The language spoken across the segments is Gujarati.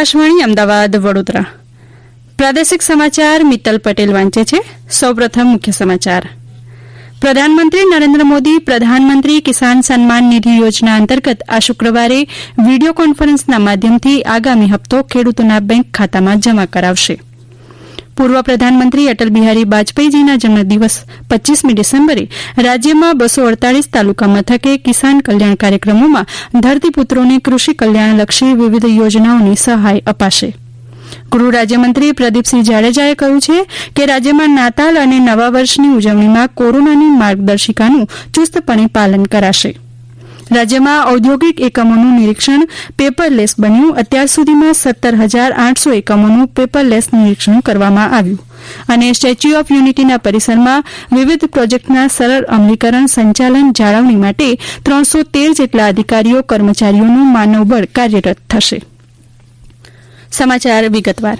આકાશવાણી, અમદાવાદ, વડોદરા. પ્રાદેશિક સમાચાર મિત્તલ પટેલ વાંચે છે. સૌપ્રથમ મુખ્ય સમાચાર. પ્રધાનમંત્રી નરેન્દ્ર મોદી પ્રધાનમંત્રી કિસાન સન્માન નિધિ યોજના અંતર્ગત આ શુક્રવારે વીડિયો કોન્ફરન્સના માધ્યમથી આગામી હપ્તો ખેડૂતોના બેંક ખાતામાં જમા કરાવશે. પૂર્વ પ્રધાનમંત્રી અટલ બિહારી વાજપેયીજીના જન્મદિવસ પચ્ચીસમી ડિસેમ્બરે રાજ્યમાં બસો અડતાલીસ તાલુકા મથકે કિસાન કલ્યાણ કાર્યક્રમોમાં ધરતીપુત્રોને કૃષિ કલ્યાણલક્ષી વિવિધ યોજનાઓની સહાય અપાશે. ગૃહ રાજ્યમંત્રી પ્રદીપસિંહ જાડેજાએ કહ્યું છે કે રાજ્યમાં નાતાલ અને નવા વર્ષની ઉજવણીમાં કોરોનાની માર્ગદર્શિકાનું ચુસ્તપણે પાલન કરાશે. રાજ્યમાં ઔદ્યોગિક એકમોનું નિરીક્ષણ પેપરલેસ બન્યું. અત્યાર સુધીમાં સત્તર હજાર આઠસો એકમોનું પેપરલેસ નિરીક્ષણ કરવામાં આવ્યું. અને સ્ટેચ્યુ ઓફ યુનિટીના પરિસરમાં વિવિધ પ્રોજેક્ટના સરળ અમલીકરણ સંચાલન જાળવણી માટે ત્રણસો તેર જેટલા અધિકારીઓ, કર્મચારીઓનું માનવબળ કાર્યરત થશે. સમાચાર વિગતવાર.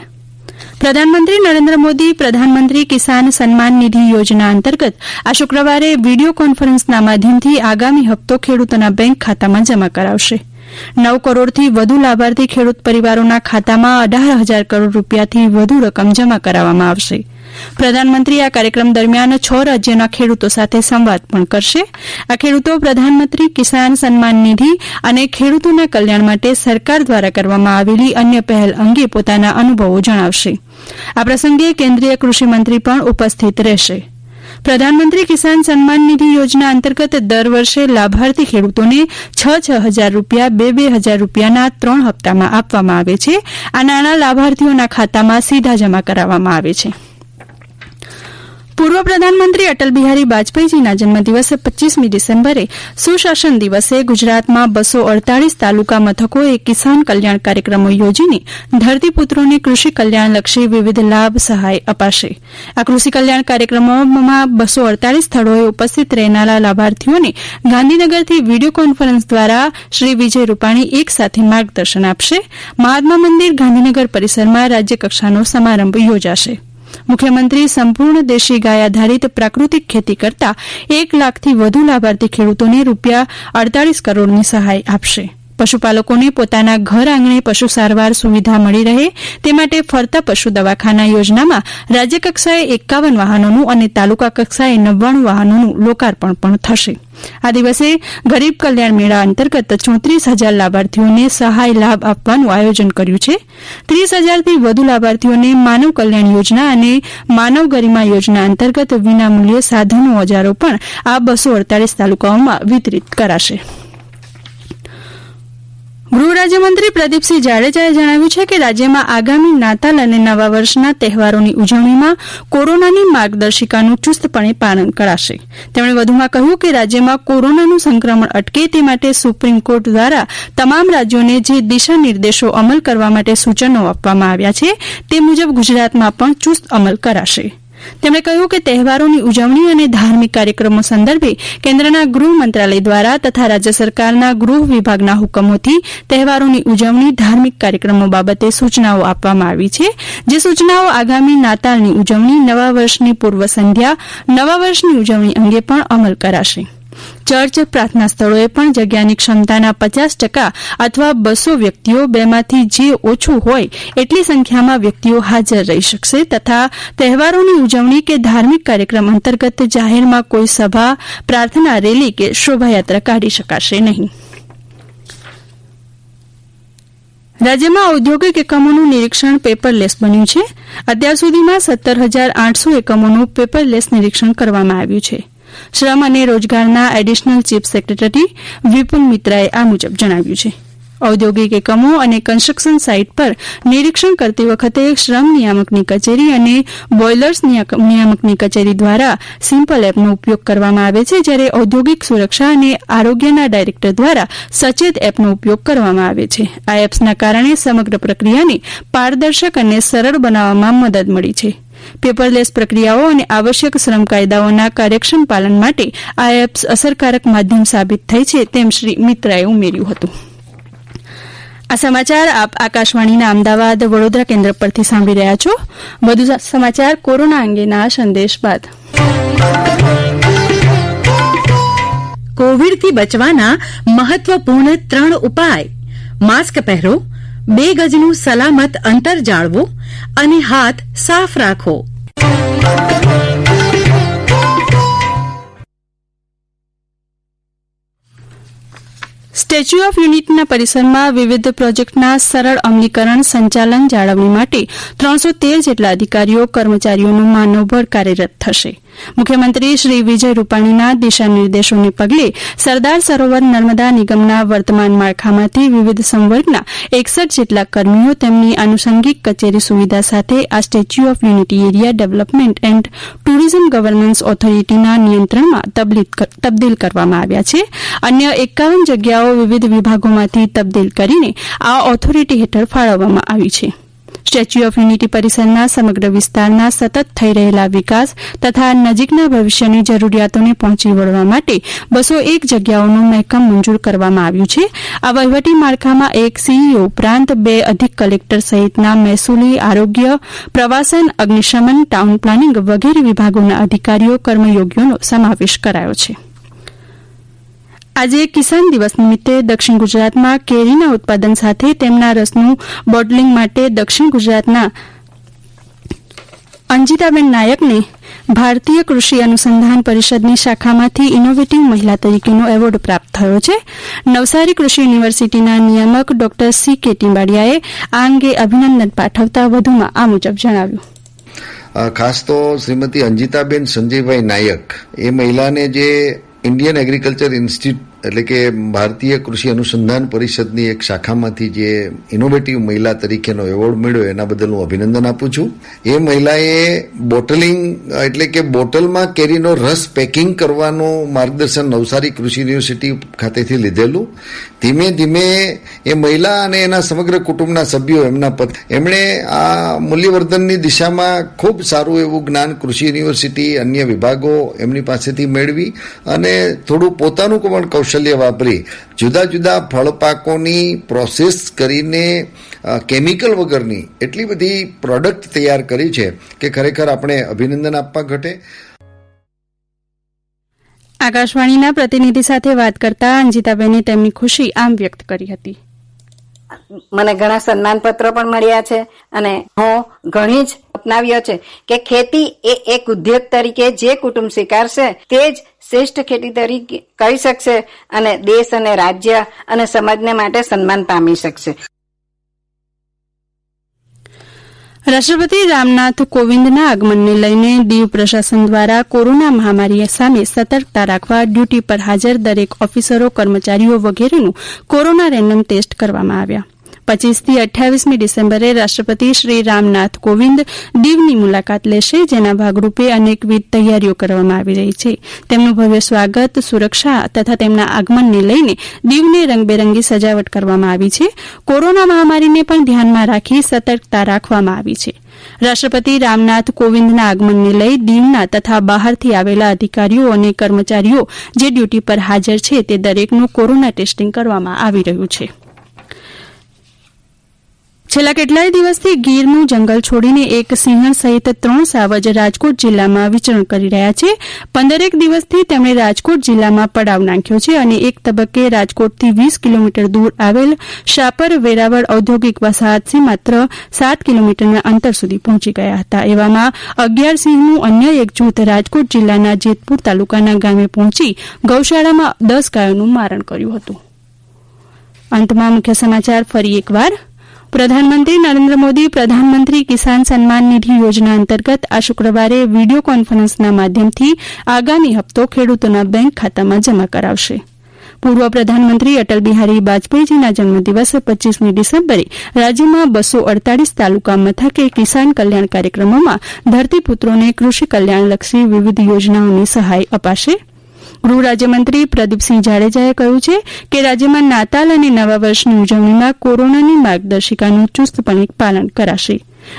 પ્રધાનમંત્રી નરેન્દ્ર મોદી પ્રધાનમંત્રી કિસાન સન્માન નિધિ યોજના અંતર્ગત આ શુક્રવારે વીડિયો કોન્ફરન્સના માધ્યમથી આગામી હપ્તો ખેડૂતોના બેંક ખાતામાં જમા કરાવશે. નવ કરોડથી વધુ લાભાર્થી ખેડૂત પરિવારોના ખાતામાં અઢાર હજાર કરોડ રૂપિયાથી વધુ રકમ જમા કરાવવામાં આવશે. પ્રધાનમંત્રી આ કાર્યક્રમ દરમિયાન છ રાજ્યોના ખેડૂતો સાથે સંવાદ પણ કરશે. આ ખેડૂતો પ્રધાનમંત્રી કિસાન સન્માન નિધિ અને ખેડૂતોના કલ્યાણ માટે સરકાર દ્વારા કરવામાં આવેલી અન્ય પહેલ અંગે પોતાના અનુભવો જણાવશે. આ પ્રસંગે કેન્દ્રીય કૃષિમંત્રી પણ ઉપસ્થિત રહેશે. પ્રધાનમંત્રી કિસાન સન્માન નિધિ યોજના અંતર્ગત દર વર્ષે લાભાર્થી ખેડૂતોને છ છ હજાર રૂપિયા, બે બે હજાર રૂપિયાના ત્રણ હપ્તામાં આપવામાં આવે છે. આ નાણાં લાભાર્થીઓના ખાતામાં સીધા જમા કરાવવામાં આવે છે. પૂર્વ પ્રધાનમંત્રી અટલ બિહારી વાજપેયીજીના જન્મદિવસે પચ્ચીસમી ડિસેમ્બરે સુશાસન દિવસે ગુજરાતમાં બસો અડતાલીસ તાલુકા મથકોએ કિસાન કલ્યાણ કાર્યક્રમો યોજીને ધરતીપુત્રોને કૃષિ કલ્યાણલક્ષી વિવિધ લાભ સહાય અપાશે. આ કૃષિ કલ્યાણ કાર્યક્રમોમાં બસો અડતાલીસ સ્થળોએ ઉપસ્થિત રહેનારા લાભાર્થીઓને ગાંધીનગરથી વીડિયો કોન્ફરન્સ દ્વારા શ્રી વિજય રૂપાણી એક સાથે માર્ગદર્શન આપશે. મહાત્મા મંદિર ગાંધીનગર પરિસરમાં રાજ્યકક્ષાનો સમારંભ યોજાશે. મુખ્યમંત્રી સંપૂર્ણ દેશી ગાય આધારિત પ્રાકૃતિક ખેતી કરતા એક લાખથી વધુ લાભાર્થી ખેડૂતોને રૂપિયા અડતાલીસ કરોડની સહાય આપશે. પશુપાલકોને પોતાના ઘર આંગણે પશુ સારવાર સુવિધા મળી રહે તે માટે ફરતા પશુ દવાખાના યોજનામાં રાજ્યકક્ષાએ એકાવન વાહનોનું અને તાલુકા કક્ષાએ નવ્વાણું વાહનોનું લોકાર્પણ પણ થશે. આ દિવસે ગરીબ કલ્યાણ મેળા અંતર્ગત ચોત્રીસ હજાર લાભાર્થીઓને સહાય લાભ આપવાનું આયોજન કર્યું છે. ત્રીસ હજારથી વધુ લાભાર્થીઓને માનવ કલ્યાણ યોજના અને માનવ ગરિમા યોજના અંતર્ગત વિનામૂલ્યે સાધનો ઓજારો પણ આ બસો અડતાલીસ તાલુકાઓમાં વિતરિત કરાશે. રાજ્યમંત્રી પ્રદીપસિંહ જાડેજાએ જણાવ્યું છે કે રાજ્યમાં આગામી નાતાલ અને નવા વર્ષના તહેવારોની ઉજવણીમાં કોરોનાની માર્ગદર્શિકાનું ચુસ્તપણે પાલન કરાશે. તેમણે વધુમાં કહ્યું કે રાજ્યમાં કોરોનાનું સંક્રમણ અટકે તે માટે સુપ્રીમ કોર્ટ દ્વારા તમામ રાજ્યોને જે દિશા નિર્દેશો અમલ કરવા માટે સૂચનો આપવામાં આવ્યા છે, તે મુજબ ગુજરાતમાં પણ ચુસ્ત અમલ કરાશે. તેમણે કહ્યું કે તહેવારોની ઉજવણી અને ધાર્મિક કાર્યક્રમો સંદર્ભે કેન્દ્રના ગૃહ મંત્રાલય દ્વારા તથા રાજ્ય સરકારના ગૃહ વિભાગના હુકમોથી તહેવારોની ઉજવણી ધાર્મિક કાર્યક્રમો બાબતે સૂચનાઓ આપવામાં આવી છે. જે સૂચનાઓ આગામી નાતાલની ઉજવણી, નવા વર્ષની પૂર્વ સંધ્યા, નવા વર્ષની ઉજવણી અંગે પણ અમલ કરાશે. ચર્ચ પ્રાર્થના સ્થળોએ પણ જગ્યાની ક્ષમતાના પચાસ ટકા અથવા બસો વ્યક્તિઓ બેમાંથી જે ઓછું હોય એટલી સંખ્યામાં વ્યક્તિઓ હાજર રહી શકશે તથા તહેવારોની ઉજવણી કે ધાર્મિક કાર્યક્રમ અંતર્ગત જાહેરમાં કોઈ સભા, પ્રાર્થના, રેલી કે શોભાયાત્રા કાઢી શકાશે નહીં. રાજ્યમાં ઔદ્યોગિક એકમોનું નિરીક્ષણ પેપરલેસ બન્યું છે. અત્યાર સુધીમાં સત્તર હજાર આઠસો એકમોનું પેપરલેસ નિરીક્ષણ કરવામાં આવ્યું છે. શ્રમ અને રોજગારના એડિશનલ ચીફ સેક્રેટરી વિપુલ મિત્રાએ આ મુજબ જણાવ્યું છે. ઔદ્યોગિક એકમો અને કન્સ્ટ્રક્શન સાઇટ પર નિરીક્ષણ કરતી વખતે શ્રમ નિયામકની કચેરી અને બોઇલર્સ નિયામકની કચેરી દ્વારા સિમ્પલ એપનો ઉપયોગ કરવામાં આવે છે, જ્યારે ઔદ્યોગિક સુરક્ષા અને આરોગ્યના ડાયરેક્ટર દ્વારા સચેત એપનો ઉપયોગ કરવામાં આવે છે. આ એપ્સના કારણે સમગ્ર પ્રક્રિયાને પારદર્શક અને સરળ બનાવવામાં મદદ મળી છે. પેપરલેસ પ્રક્રિયાઓ અને આવશ્યક શ્રમ કાયદાઓના કાર્યક્ષમ પાલન માટે આ એપ્સ અસરકારક માધ્યમ સાબિત થઈ છે તેમ શ્રી મિત્રાએ ઉમેર્યું હતું. આ સમાચાર આપ આકાશવાણીના અમદાવાદ વડોદરા કેન્દ્ર પરથી સાંભળી રહ્યા છો. વધુ સમાચાર કોરોના અંગેના સંદેશ બાદ. કોવિડથી બચવાના મહત્વપૂર્ણ ત્રણ ઉપાય. માસ્ક પહેરો, બે ગજનું સલામત અંતર જાળવો અને હાથ સાફ રાખો. સ્ટેચ્યુ ઓફ યુનિટીના પરિસરમાં વિવિધ પ્રોજેક્ટના સરળ અમલીકરણ સંચાલન જાળવણી માટે ત્રણસો તેર જેટલા અધિકારીઓ, કર્મચારીઓનું માનવબળ કાર્યરત થશે. મુખ્યમંત્રી શ્રી વિજય રૂપાણીના દિશા નિર્દેશોને પગલે સરદાર સરોવર નર્મદા નિગમના વર્તમાન માળખામાંથી વિવિધ સંવર્ગના એકસઠ જેટલા કર્મીઓ તેમની આનુષંગિક કચેરી સુવિધા સાથે આ Statue of Unity Area Development and Tourism Governance ઓથોરિટીના નિયંત્રણમાં તબદીલ કરવામાં આવ્યા છે. અન્ય એકાવન જગ્યાઓ વિવિધ વિભાગોમાંથી તબદીલ કરીને આ ઓથોરિટી હેઠળ ફાળવવામાં આવી છે. સ્ટેચ્યુ ઓફ યુનિટી પરિસરના સમગ્ર વિસ્તારના સતત થઈ રહેલા વિકાસ તથા નજીકના ભવિષ્યની જરૂરિયાતોને પહોંચી વળવા માટે બસો એક જગ્યાઓનું મહેકમ મંજૂર કરવામાં આવ્યું છે. આ વહીવટી માળખામાં એક સીઈઓ ઉપરાંત બે અધિક કલેક્ટર સહિતના મહેસૂલી આરોગ્ય, પ્રવાસન, અગ્નિશમન, ટાઉન પ્લાનિંગ વગેરે વિભાગોના અધિકારીઓ, કર્મયોગીઓનો સમાવેશ કરાયો છે. આજે કિસાન દિવસ નિમિત્તે દક્ષિણ ગુજરાતમાં કેરીના ઉત્પાદન સાથે તેમના રસનું બોટલિંગ માટે દક્ષિણ ગુજરાતના અંજિતાબેન નાયકને ભારતીય કૃષિ અનુસંધાન પરિષદની શાખામાંથી ઇનોવેટિવ મહિલા તરીકેનો એવોર્ડ પ્રાપ્ત થયો છે. નવસારી કૃષિ યુનિવર્સિટીના નિયામક ડોક્ટર સી કે ટીમ્બાડિયાએ આ અંગે અભિનંદન પાઠવતા વધુમાં આ મુજબ જણાવ્યું. ખાસ તો શ્રીમતી અંજિતાબેન સંજયભાઈ નાયક એ મહિલાને જે ઇન્ડિયન એગ્રીકલ્ચર ઇન્સ્ટિટ્યૂટ એટલે કે ભારતીય કૃષિ અનુસંધાન પરિષદની એક શાખામાંથી જે ઇનોવેટિવ મહિલા તરીકેનો એવોર્ડ મળ્યો, એના બદલ હું અભિનંદન આપું છું. એ મહિલાએ બોટલિંગ એટલે કે બોટલમાં કેરીનો રસ પેકિંગ કરવાનું માર્ગદર્શન નવસારી કૃષિ યુનિવર્સિટી ખાતેથી લીધેલું. ધીમે ધીમે એ મહિલા અને એના સમગ્ર કુટુંબના સભ્યો એમના પત, એમણે આ મૂલ્યવર્ધનની દિશામાં ખૂબ સારું એવું જ્ઞાન કૃષિ યુનિવર્સિટી, અન્ય વિભાગો એમની પાસેથી મેળવી અને થોડું પોતાનું પણ કૌશલ્ય વાપરી જુદા જુદા ફળ પાકોની પ્રોસેસ કરીને કેમિકલ વગરની એટલી બધી પ્રોડક્ટ તૈયાર કરી છે કે ખરેખર આપણે અભિનંદન આપવા ઘટે. આકાશવાણીના પ્રતિનિધિ સાથે વાત કરતા અંજિતાબેને તેમની ખુશી આમ વ્યક્ત કરી હતી. મને ઘણા સન્માન પત્રો પણ મળ્યા છે અને હું ઘણી જ અપનાવ્યો છે કે ખેતી એ એક ઉદ્યોગ તરીકે જે કુટુંબ સ્વીકારશે તે જ શ્રેષ્ઠ ખેતી તરીકે કરી શકશે અને દેશ અને રાજ્ય અને સમાજને માટે સન્માન પામી શકશે. રાષ્ટ્રપતિ રામનાથ કોવિંદના આગમનને લઈને દીવ પ્રશાસન દ્વારા કોરોના મહામારી સામે સતર્કતા રાખવા ડ્યુટી પર હાજર દરેક ઓફિસરો, કર્મચારીઓ વગેરેનું કોરોના રેન્ડમ ટેસ્ટ કરવામાં આવ્યા. પચીસથી અઠ્ઠાવીસમી ડિસેમ્બરે રાષ્ટ્રપતિ શ્રી રામનાથ કોવિંદ દીવની મુલાકાત લેશે, જેના ભાગરૂપે અનેકવિધ તૈયારીઓ કરવામાં આવી રહી છે. તેમનું ભવ્ય સ્વાગત, સુરક્ષા તથા તેમના આગમનને લઈને દીવને રંગબેરંગી સજાવટ કરવામાં આવી છે. કોરોના મહામારીને પણ ધ્યાનમાં રાખી સતર્કતા રાખવામાં આવી છે. રાષ્ટ્રપતિ રામનાથ કોવિંદના આગમનને લઈ દીવના તથા બહારથી આવેલા અધિકારીઓ અને કર્મચારીઓ જે ડ્યુટી પર હાજર છે, તે દરેકનું કોરોના ટેસ્ટિંગ કરવામાં આવી રહ્યું છે. છેલ્લા કેટલાય દિવસથી ગીરનું જંગલ છોડીને એક સિંહણ સહિત ત્રણ સાવજ રાજકોટ જિલ્લામાં વિચરણ કરી રહ્યા છે. પંદરેક દિવસથી તેમણે રાજકોટ જિલ્લામાં પડાવ નાખ્યો છે અને એક તબક્કે રાજકોટથી વીસ કિલોમીટર દૂર આવેલ શાપર વેરાવળ ઔદ્યોગિક વસાહતથી માત્ર સાત કિલોમીટરના અંતર સુધી પહોંચી ગયા હતા. એવામાં અગિયાર સિંહનું અન્ય એક જૂથ રાજકોટ જિલ્લાના જેતપુર તાલુકાના ગામે પહોંચી ગૌશાળામાં દસ ગાયોનું મારણ કર્યું હતું. અંતમાં મુખ્ય સમાચાર ફરી એકવાર. પ્રધાનમંત્રી નરેન્દ્ર મોદી પ્રધાનમંત્રી કિસાન સન્માન નિધિ યોજના અંતર્ગત આ શુક્રવારે વિડિયો કોન્ફરન્સના માધ્યમથી આગામી હપ્તો ખેડૂતોના બેંક ખાતામાં જમા કરાવશે. પૂર્વ પ્રધાનમંત્રી અટલ બિહારી વાજપેયીજીના જન્મદિવસ પચ્ચીસમી ડિસેમ્બરે રાજ્યમાં બસો અડતાલીસ તાલુકા મથકે કિસાન કલ્યાણ કાર્યક્રમોમાં ધરતીપુત્રોને કૃષિ કલ્યાણલક્ષી વિવિધ યોજનાઓની સહાય અપાશે. ગૃહ રાજ્યમંત્રી પ્રદીપસિંહ જાડેજાએ કહ્યું છે કે રાજ્યમાં નાતાલ અને નવા વર્ષની ઉજવણીમાં કોરોનાની માર્ગદર્શિકાનું ચુસ્તપણે પાલન કરાશે.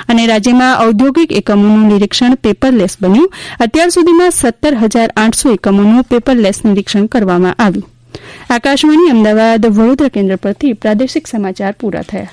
અને રાજ્યમાં ઔદ્યોગિક એકમોનું નિરીક્ષણ પેપરલેસ બન્યું. અત્યાર સુધીમાં સત્તર હજાર આઠસો એકમોનું પેપરલેસ નિરીક્ષણ કરવામાં આવ્યું. આકાશવાણી અમદાવાદ, વડોદરા કેન્દ્ર પરથી પ્રાદેશિક સમાચાર પૂરા થયા.